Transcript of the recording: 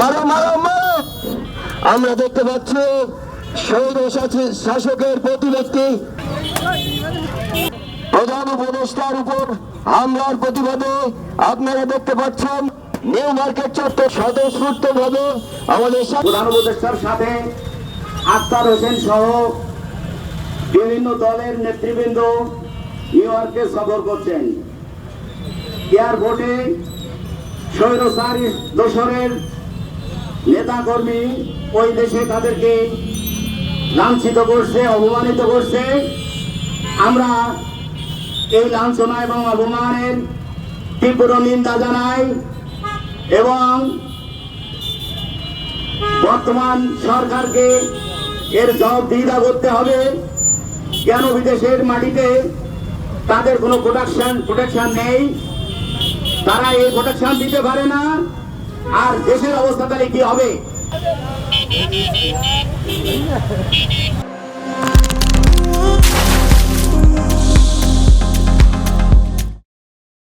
মারো মারো মারো। আমরা দেখতে পাচ্ছি শহীদ শাসকের প্রতিমূর্তি প্রধান উপদেষ্টার উপর হামলার প্রতিবাদে আপনারা দেখতে পাচ্ছেন, নিউ মার্কেট চত্বর স্বতঃস্ফূর্ত ভাবে আমাদের প্রধান উপদেষ্টার সাথে আক্তার হোসেন সহ বিভিন্ন দলের নেতৃবৃন্দ নিউ ইয়র্কে সফর করছেন। এয়ারপোর্টে স্বৈরচার দোসরের নেতাকর্মী ওই দেশে তাদেরকে লাঞ্ছিত করছে, অপমানিত করছে। আমরা এই লাঞ্ছনা এবং অপমানের তীব্র নিন্দা জানাই এবং বর্তমান সরকারকে এর জবাবদিহিতা করতে হবে। কেন বিদেশের মাটিতে তাদের কোনো প্রোটেকশন প্রোটেকশন নেই? তারা এই প্রোটেকশন দিতে পারে না। আর দেশের অবস্থা তাহলে কি হবে?